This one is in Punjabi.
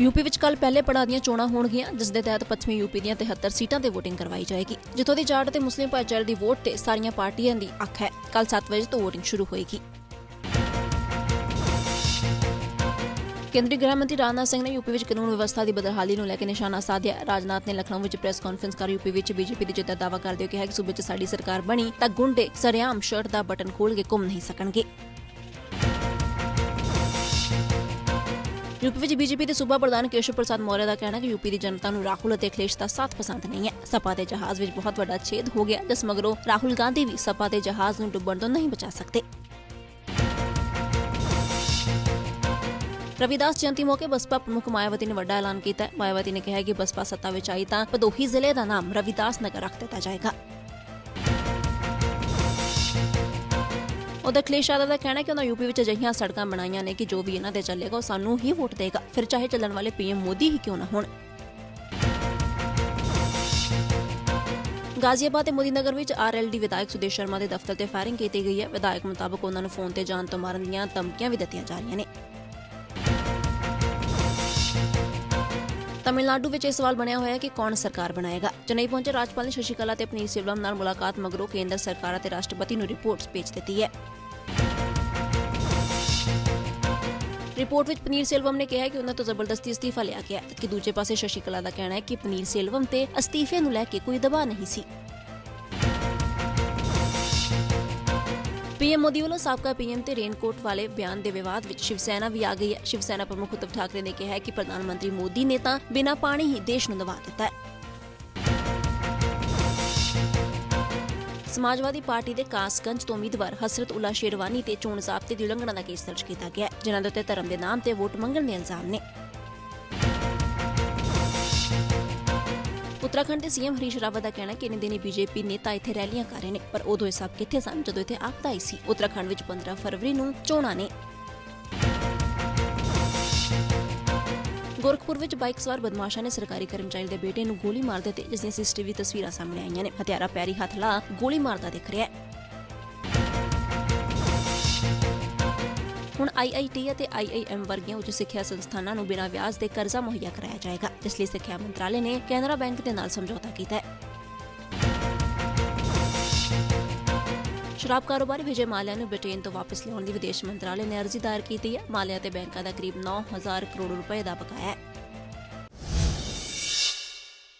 ਯੂਪੀ ਵਿੱਚ ਕੱਲ ਪਹਿਲੇ ਪੜਾਅ ਦੀਆਂ ਚੋਣਾਂ ਹੋਣਗੀਆਂ, ਜਿਸ ਦੇ ਤਹਿਤ ਪੱਛਮੀ ਯੂਪੀ ਦੀਆਂ 73 ਸੀਟਾਂ ਤੇ VOTING ਕਰਵਾਈ ਜਾਏਗੀ। ਜਿੱਥੋਂ ਦੀ ਜਾਟ ਤੇ ਮੁਸਲਿਮ ਭਾਈਚਾਰੇ ਦੀ ਵੋਟ ਤੇ ਸਾਰੀਆਂ ਪਾਰਟੀਆਂ ਦੀ ਅੱਖ ਹੈ। ਕੱਲ 7 ਵਜੇ ਤੋਂ VOTING ਸ਼ੁਰੂ ਹੋਏਗੀ। ਕੇਂਦਰੀ ਗ੍ਰਹਿ ਮੰਤਰੀ ਰਾਜਨਾਥ ਸਿੰਘ ਨੇ ਯੂਪੀ ਵਿੱਚ ਕਾਨੂੰਨ ਵਿਵਸਥਾ ਦੀ ਬਦਹਾਲੀ ਨੂੰ ਲੈ ਕੇ ਨਿਸ਼ਾਨਾ ਸਾਧਿਆ। ਰਾਜਨਾਥ ਨੇ ਲਖਨਊ ਵਿੱਚ ਪ੍ਰੈਸ ਕਾਨਫਰੰਸ ਕਰ ਯੂਪੀ ਵਿੱਚ ਬੀਜੇਪੀ ਦੀ ਜਿੱਤ ਦਾ ਦਾਅਵਾ ਕਰਦੇ ਹੋਏ ਕਿਹਾ ਕਿ ਸੂਬੇ 'ਚ ਸਾਡੀ ਸਰਕਾਰ ਬਣੀ ਤਾਂ ਗੁੰਡੇ, ਸਰਿਆਮ, ਸ਼ਰਟ ਦਾ ਬਟਨ ਖੋਲ ਕੇ ਘੁੰਮ ਨਹੀਂ ਸਕਣਗੇ। ਯੂਪੀ ਵਿੱਚ ਬੀਜੇਪੀ ਦੇ ਸੂਬਾ ਪ੍ਰਧਾਨ ਕੇਸ਼ਵ ਪ੍ਰਸਾਦ ਮੌर्य ਦਾ ਕਹਿਣਾ ਕਿ ਯੂਪੀ ਦੀ ਜਨਤਾ ਨੂੰ ਰਾਹੁਲ ਅਤੇ ਅਖਿਲੇਸ਼ ਦਾ ਸਾਥ ਪਸੰਦ ਨਹੀਂ ਹੈ। ਸਪਾ ਦੇ ਜਹਾਜ਼ ਵਿੱਚ ਬਹੁਤ ਵੱਡਾ ਛੇਦ ਹੋ ਗਿਆ, ਜਿਸ ਮਗਰੋਂ ਰਾਹੁਲ ਗਾਂਧੀ ਵੀ ਸਪਾ ਦੇ ਜਹਾਜ਼ ਨੂੰ ਡੁੱਬਣ ਤੋਂ ਨਹੀਂ ਬਚਾ ਸਕਦੇ। ਰਵਿਦਾਸ ਜਯੰਤੀ ਮੌਕੇ ਬਸਪਾ ਪ੍ਰਮੁੱਖ ਮਾਇਆਵਤੀ ਨੇ ਵੱਡਾ ਐਲਾਨ ਕੀਤਾ ਹੈ। ਮਾਇਆਵਤੀ ਨੇ ਕਿਹਾ ਕਿ ਬਸਪਾ ਸੱਤਾ ਵਿੱਚ ਆਈ ਤਾਂ ਪਦੋਹੀ ਜ਼ਿਲ੍ਹੇ ਦਾ ਨਾਮ ਰਵਿਦਾਸ ਨਗਰ ਰੱਖ ਦਿੱਤਾ ਜਾਏਗਾ। ਉਧਰ ਅਖਿਲੇਸ਼ ਯਾਦਵ ਦਾ ਕਹਿਣਾ ਕਿ ਉਹਨਾਂ ਯੂਪੀ ਵਿੱਚ ਅਜਿਹੀਆਂ ਸੜਕਾਂ ਬਣਾਈਆਂ ਨੇ ਕਿ ਜੋ ਵੀ ਇਹਨਾਂ ਤੇ ਚੱਲੇਗਾ, ਉਹ ਸਾਨੂੰ ਹੀ ਵੋਟ ਦੇਗਾ। ਫਿਰ ਚਾਹੇ ਚੱਲਣ ਵਾਲੇ ਪੀਐਮ ਮੋਦੀ ਹੀ ਕਿਉਂ ਨਾ ਹੋਣ। ਗਾਜ਼ੀਆਬਾਦ ਤੇ ਮੋਦੀਨਗਰ ਵਿੱਚ ਆਰਐਲਡੀ ਵਿਧਾਇਕ ਸੁਦੇਸ਼ ਸ਼ਰਮਾ ਦੇ ਦਫ਼ਤਰ ਤੇ ਫਾਇਰਿੰਗ ਕੀਤੀ ਗਈ ਹੈ। ਵਿਧਾਇਕ ਮੁਤਾਬਕ ਉਹਨਾਂ ਨੂੰ ਫੋਨ ਤੇ ਜਾਨ ਤੋਂ ਮਾਰਨ ਦੀਆਂ ਧਮਕੀਆਂ ਵੀ ਦਿੱਤੀਆਂ ਜਾ ਰਹੀਆਂ ਨੇ। ਤਮਿਲਨਾਡੂ ਵਿੱਚ ਇਹ ਸਵਾਲ ਬਣਿਆ ਹੋਇਆ ਹੈ ਕਿ ਕੌਣ ਸਰਕਾਰ ਬਣਾਏਗਾ? ਚੇਨਈ ਪਹੁੰਚੇ ਰਾਜਪਾਲ ਨੇ ਸ਼ਸ਼ੀ ਕਲਾ ਤੇ ਪਨੀਰ ਸੇਲਵਮ ਨਾਲ ਮੁਲਾਕਾਤ ਮਗਰੋਂ ਕੇਂਦਰ ਸਰਕਾਰ ਅਤੇ ਰਾਸ਼ਟਰਪਤੀ ਨੂੰ ਰਿਪੋਰਟਸ ਭੇਜ ਦਿੱਤੀ ਹੈ। ਰਿਪੋਰਟ ਵਿੱਚ ਪਨੀਰ ਸੇਲਵਮ ਨੇ ਕਿਹਾ ਕਿ ਉਹਨਾਂ ਤੋਂ ਜ਼ਬਰਦਸਤੀ ਅਸਤੀਫਾ ਲਿਆ ਗਿਆ ਕਿ ਦੂਜੇ ਪਾਸੇ ਸ਼ਸ਼ੀ ਕਲਾ ਦਾ ਕਹਿਣਾ ਹੈ ਕਿ ਪਨੀਰ ਸੇਲਵਮ ਤੇ ਅਸਤੀਫੇ ਨੂੰ ਲੈ ਕੇ ਕੋਈ ਦਬਾਅ ਨਹੀਂ ਸੀ। ਪੀਐਮ ਮੋਦੀ ਵੱਲੋਂ ਸਾਬਕਾ ਪੀਐਮ ਤੇ ਰੇਨਕੋਟ ਵਾਲੇ ਬਿਆਨ ਦੇ ਵਿਵਾਦ ਵਿੱਚ ਸ਼ਿਵ ਸੈਨਾ ਵੀ ਆ ਗਈ ਹੈ। ਸ਼ਿਵ ਸੈਨਾ ਪ੍ਰਮੁੱਖ ਉद्धਵ ਠਾਕਰੇ ਨੇ ਕਿਹਾ ਹੈ ਕਿ ਪ੍ਰਧਾਨ ਮੰਤਰੀ ਮੋਦੀ ਨੇ ਤਾਂ ਬਿਨਾਂ ਪਾਣੀ ਹੀ ਦੇਸ਼ ਨੂੰ ਦਬਾ ਦਿੱਤਾ ਹੈ। ਸਮਾਜਵਾਦੀ ਪਾਰਟੀ ਦੇ ਕਾਸਗੰਜ ਤੋਂ ਉਮੀਦਵਾਰ ਹਸਰਤ ਉਲਾ ਸ਼ੇਰਵਾਨੀ ਤੇ ਚੋਣ ਜ਼ਾਬਤੇ ਦੀ ਉਲੰਘਣਾ ਦਾ ਕੇਸ ਦਰਜ ਕੀਤਾ ਗਿਆ ਜਿਨ੍ਹਾਂ ਦੇ ਉੱਤੇ ਧਰਮ ਦੇ ਨਾਮ ਤੇ ਵੋਟ ਮੰਗਣ ਦੇ ਇਲਜ਼ਾਮ ਨੇ। ਉੱਤਰਾਖੰਡ ਦੇ ਸੀਐਮ ਹਰੀਸ਼ ਰਾਵਤ ਦਾ ਕਹਿਣਾ ਹੈ ਕਿ ਇਨ ਦਿਨੀ ਬੀਜੇਪੀ ਨੇਤਾ ਇੱਥੇ ਰੈਲੀਆਂ ਕਰ ਰਹੇ ਨੇ, ਪਰ ਉਦੋਂ ਇਹ ਸਭ ਕਿੱਥੇ ਸਨ, ਜਦੋਂ ਇੱਥੇ ਆਪਦਾ ਆਈ ਸੀ। ਉੱਤਰਾਖੰਡ ਵਿੱਚ 15 ਫਰਵਰੀ ਨੂੰ ਚੋਣਾਂ ਨੇ। ਗੋਰਖਪੁਰ ਵਿੱਚ ਬਾਈਕ ਸਵਾਰ ਬਦਮਾਸ਼ਾਂ ਨੇ ਸਰਕਾਰੀ ਕਰਮਚਾਰੀ ਦੇ ਬੇਟੇ ਨੂੰ ਗੋਲੀ ਮਾਰ ਦਿੱਤੀ ਜਿਸ ਦੀਆਂ ਸੀਸੀਟੀਵੀ ਤਸਵੀਰਾਂ ਸਾਹਮਣੇ ਆਈਆਂ ਨੇ। ਹਥਿਆਰਾ, ਪੈਰੀ ਹੱਥ ਲਾ ਗੋਲੀ ਮਾਰਦਾ ਦਿਖ ਰਿਹਾ ਹੈ। ਹੁਣ ਆਈਆਈਟੀ ਅਤੇ ਆਈਆਈਐਮ ਵਰਗੀਆਂ ਉੱਚ ਸਿੱਖਿਆ ਸੰਸਥਾਨਾਂ ਨੂੰ ਬਿਨਾਂ ਵਿਆਜ ਦੇ ਕਰਜ਼ਾ ਮੁਹੱਈਆ ਕਰਾਇਆ ਜਾਏਗਾ। ਇਸ ਲਈ ਸਿੱਖਿਆ ਮੰਤਰਾਲੇ ਨੇ ਕੈਨਰਾ ਬੈਂਕ ਦੇ ਨਾਲ ਸਮਝੌਤਾ ਕੀਤਾ ਹੈ। ਸ਼ਰਾਬ ਕਾਰੋਬਾਰੀ ਵਿਜੇ ਮਾਲਿਆ ਨੂੰ ਬ੍ਰਿਟੇਨ ਤੋਂ ਵਾਪਸ ਲਿਆਉਣ ਲਈ ਵਿਦੇਸ਼ ਮੰਤਰਾਲੇ ਨੇ ਅਰਜ਼ੀ ਦਾਇਰ ਕੀਤੀ ਹੈ। ਮਾਲਿਆ ਤੇ ਬੈਂਕਾਂ ਦਾ ਕਰੀਬ 9000 ਕਰੋੜ ਰੁਪਏ ਦਾ ਬਕਾਇਆ ਹੈ।